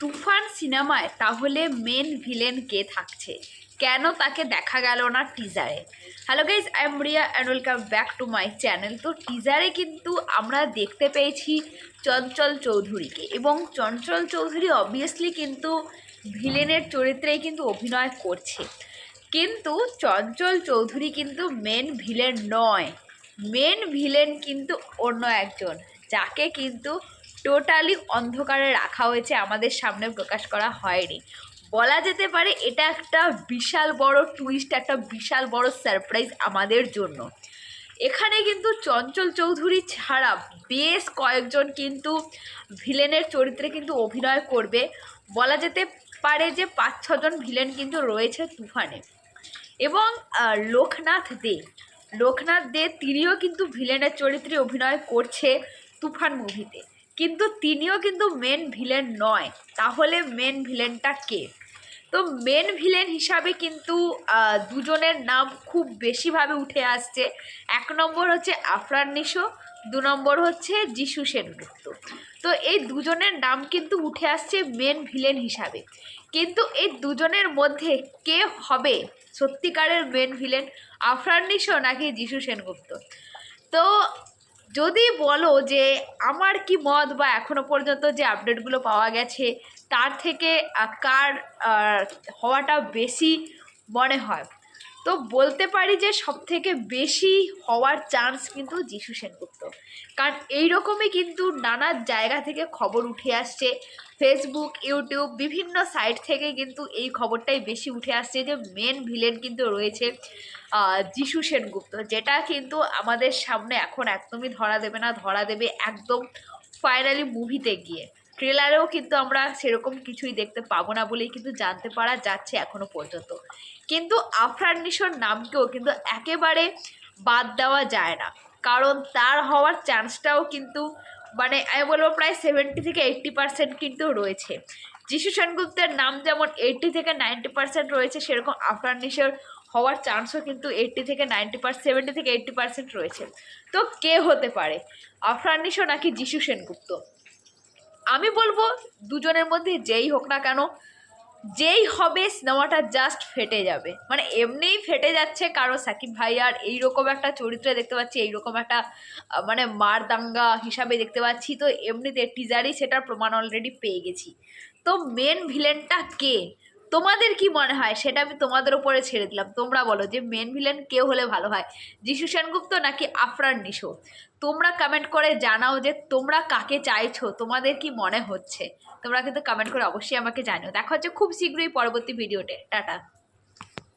তুফান সিনেমায় তাহলে main villain কে থাকছে? কেন তাকে দেখা গেল না টিজারে hello guys I am Riya and welcome back to my channel তো টিজারে কিন্তু আমরা দেখতে পেয়েছি চঞ্চল চৌধুরীকে এবং চঞ্চল চৌধুরী অবভিয়াসলি কিন্তু ভিলেনের চরিত্রেই কিন্তু অভিনয় করছে। কিন্তু চঞ্চল চৌধুরী কিন্তু মেন ভিলেন নয়। মেন ভিলেন কিন্তু অন্য একজন, যাকে কিন্তু টোটালি অন্ধকারে রাখা হয়েছে, আমাদের সামনে প্রকাশ করা হয়নি। বলা যেতে পারে এটা একটা বিশাল বড় টুইস্ট একটা বিশাল বড় সারপ্রাইজ আমাদের জন্য। এখানে কিন্তু চঞ্চল চৌধুরী ছাড়া বেশ কয়েকজন কিন্তু ভিলেনের চরিত্রে কিন্তু অভিনয় করবে। বলা যেতে পারে যে পাঁচ, ছজন ভিলেন কিন্তু রয়েছে তুফানে। এবং লোকনাথ দে। লোকনাথ দে তিনিও কিন্তু ভিলেনের চরিত্রে অভিনয় করছে তুফান মুভিতে কিন্তু তিনিও কিন্তু মেন ভিলেন নয়। তাহলে মেন ভিলেনটা কে? তো মেন ভিলেন হিসাবে কিন্তু দুজনের নাম খুব বেশিভাবে উঠে আসছে। এক নম্বর হচ্ছে আফরান নিশো, দু নম্বর হচ্ছে যিশু সেনগুপ্ত। তো এই দুজনের নাম কিন্তু উঠে আসছে মেন ভিলেন হিসাবে। কিন্তু এই দুজনের মধ্যে কে হবে সত্যিকারের মেন ভিলেন আফরান নিশো নাকি যিশু সেনগুপ্ত? তো যদি বলো যে আমার কি মত বা এখনও পর্যন্ত যে আপডেটগুলো পাওয়া গেছে, তার থেকে কার হওয়াটা বেশি মনে হয়? তো বলতে পারি যে সব থেকে বেশি হওয়ার চান্স কিন্তু যিশু সেনগুপ্ত। কারণ এইরকমই কিন্তু নানা জায়গা থেকে খবর উঠে আসছে। ফেসবুক ইউটিউব বিভিন্ন সাইট থেকে কিন্তু এই খবরটাই বেশি উঠে আসছে যে মেন ভিলেন কিন্তু রয়েছে যিশু সেনগুপ্ত, যেটা কিন্তু আমাদের সামনে এখন একদমই ধরা দেবে না, ধরা দেবে একদম ফাইনালি মুভিতে গিয়ে। ট্রেলারেও কিন্তু আমরা সেরকম কিছুই দেখতে পাবো না বলেই কিন্তু জানতে পারা যাচ্ছে এখনও পর্যন্ত। কিন্তু আফরান নিশোর নামকেও কিন্তু একেবারে বাদ দেওয়া যায় না। কারণ তার হওয়ার চান্সটাও কিন্তু মানে আমি বলব প্রায় সেভেন্টি থেকে এইট্টি পার্সেন্ট কিন্তু রয়েছে। যিশু সেনগুপ্তের নাম যেমন এইট্টি থেকে নাইনটি পার্সেন্ট রয়েছে, সেরকম আফরান নিশোর হওয়ার চান্সও কিন্তু এইট্টি থেকে নাইনটি পার্সেন্ট সেভেন্টি থেকে এইট্টি পার্সেন্ট রয়েছে। তো কে হতে পারে? আফরান নিশো নাকি যিশু সেনগুপ্ত? আমি বলব দুজনের মধ্যে যেই হোক না কেন, যেই হবে সিনেমাটা জাস্ট ফেটে যাবে। মানে এমনিই ফেটে যাচ্ছে কারও সাকিব ভাই, আর এইরকম একটা চরিত্রে দেখতে পাচ্ছি, এইরকম একটা মানে মার দাঙ্গা হিসাবে দেখতে পাচ্ছি। তো এমনিতে টিজারই সেটার প্রমাণ অলরেডি পেয়ে গেছি। তো মেন ভিলেনটা কে? তোমাদের কি মনে হয়? সেটা আমি তোমাদের উপরে ছেড়ে দিলাম। তোমরা বলো যে মেন ভিলেন কে হলে ভালো হয়? যিশু সেনগুপ্ত নাকি আফরান নিশো? তোমরা কমেন্ট করে জানাও যে তোমরা কাকে চাইছো? তোমাদের কি মনে হচ্ছে? তোমরা কিন্তু কমেন্ট করে অবশ্যই আমাকে জানিও। দেখা হচ্ছে খুব শীঘ্রই পরবর্তী ভিডিওতে টাটা।